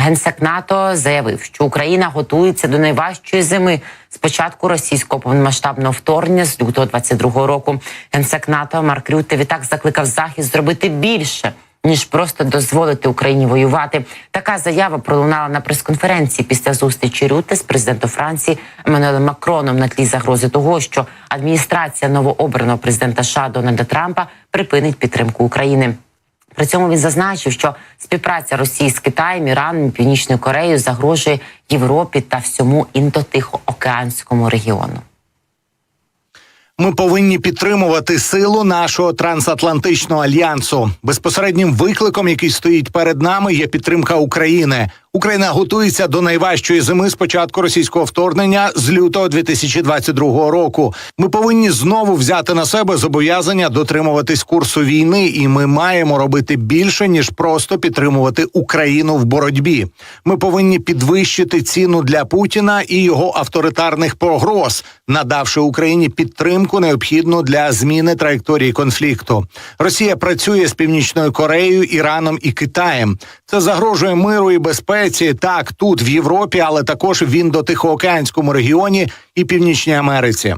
Генсек НАТО заявив, що Україна готується до найважчої зими з початку російського повномасштабного вторгнення з лютого 22-го року. Генсек НАТО Марк Рюте відтак закликав захід зробити більше. Ніж просто дозволити Україні воювати, така заява пролунала на прес-конференції після зустрічі Рюте з президентом Франції Еммануелем Макроном на тлі загрози того, що адміністрація новообраного президента США Дональда Трампа припинить підтримку України. При цьому він зазначив, що співпраця Росії з Китаєм, Іраном Північною Кореєю загрожує Європі та всьому індотихоокеанському регіону. Ми повинні підтримувати силу нашого трансатлантичного альянсу. Безпосереднім викликом, який стоїть перед нами, є підтримка України. Україна готується до найважчої зими з початку російського вторгнення з лютого 2022 року. Ми повинні знову взяти на себе зобов'язання дотримуватись курсу війни, і ми маємо робити більше ніж просто підтримувати Україну в боротьбі. Ми повинні підвищити ціну для Путіна і його авторитарних погроз, надавши Україні підтримку необхідну для зміни траєкторії конфлікту. Росія працює з північною Кореєю, Іраном і Китаєм. Це загрожує миру і безпеці так тут в Європі, але також в індотихоокеанському регіоні і Північній Америці.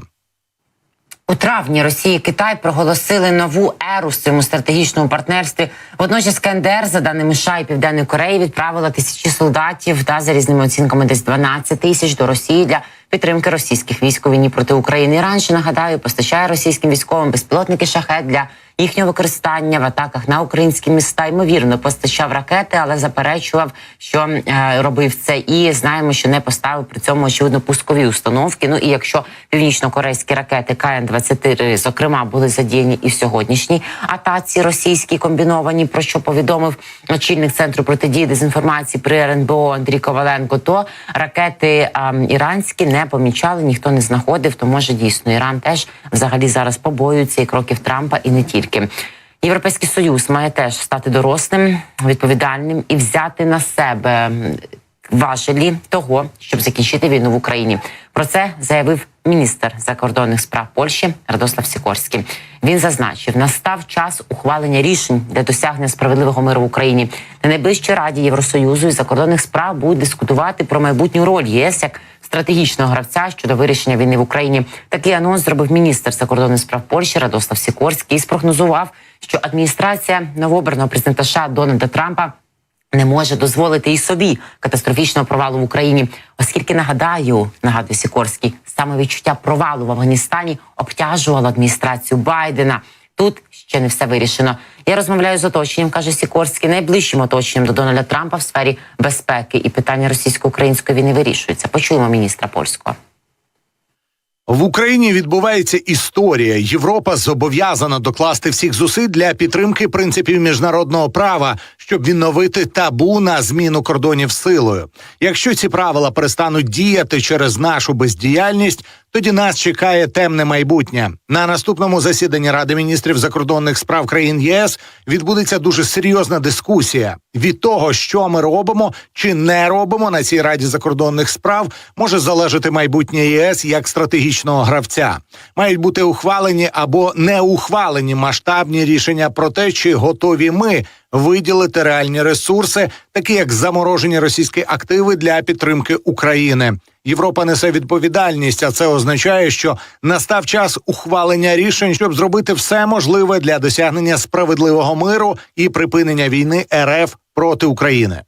У травні Росія і Китай проголосили нову еру в цьому стратегічному партнерстві. Водночас КНДР, за даними США і Південної Кореї, відправила тисячі солдатів та за різними оцінками десь 12 тисяч до Росії для підтримки російських військ у війні проти України. Іран ще нагадаю, постачає російським військовим безпілотники шахет для їхнього використання в атаках на українські міста. Ймовірно, постачав ракети, але заперечував, що е, робив це. І знаємо, що не поставив при цьому очевидно пускові установки. Ну і якщо північно-корейські ракети КН 23 зокрема, були задіяні і в сьогоднішній атаці російській комбіновані, про що повідомив очільник центру протидії дезінформації при РНБО Андрій Коваленко, то ракети е, іранські помічали, ніхто не знаходив. То може дійсно Іран теж взагалі зараз побоюється і кроків Трампа, і не тільки. Європейський союз має теж стати дорослим, відповідальним і взяти на себе важелі того, щоб закінчити війну в Україні. Про це заявив міністр закордонних справ Польщі Радослав Сікорський. Він зазначив, настав час ухвалення рішень для досягнення справедливого миру в Україні. На найближчій раді Євросоюзу і закордонних справ будуть дискутувати про майбутню роль ЄС як стратегічного гравця щодо вирішення війни в Україні. Такий анонс зробив міністр закордонних справ Польщі Радослав Сікорський і спрогнозував, що адміністрація новообраного президента США Дональда Трампа не може дозволити і собі катастрофічного провалу в Україні, оскільки нагадаю, нагадує Сікорський, саме відчуття провалу в Афганістані обтяжувало адміністрацію Байдена. Тут ще не все вирішено. Я розмовляю з оточенням, каже Сікорський, найближчим оточенням до Дональда Трампа в сфері безпеки і питання російсько-української війни вирішується. Почуємо міністра польського. В Україні відбувається історія. Європа зобов'язана докласти всіх зусиль для підтримки принципів міжнародного права, щоб відновити табу на зміну кордонів силою. Якщо ці правила перестануть діяти через нашу бездіяльність, тоді нас чекає темне майбутнє. На наступному засіданні Ради міністрів закордонних справ країн ЄС відбудеться дуже серйозна дискусія. Від того, що ми робимо чи не робимо на цій раді закордонних справ, може залежати майбутнє ЄС як стратегічного гравця. Мають бути ухвалені або не ухвалені масштабні рішення про те, чи готові ми виділити реальні ресурси, такі як заморожені російські активи для підтримки України. Європа несе відповідальність, а це означає, що настав час ухвалення рішень, щоб зробити все можливе для досягнення справедливого миру і припинення війни РФ проти України.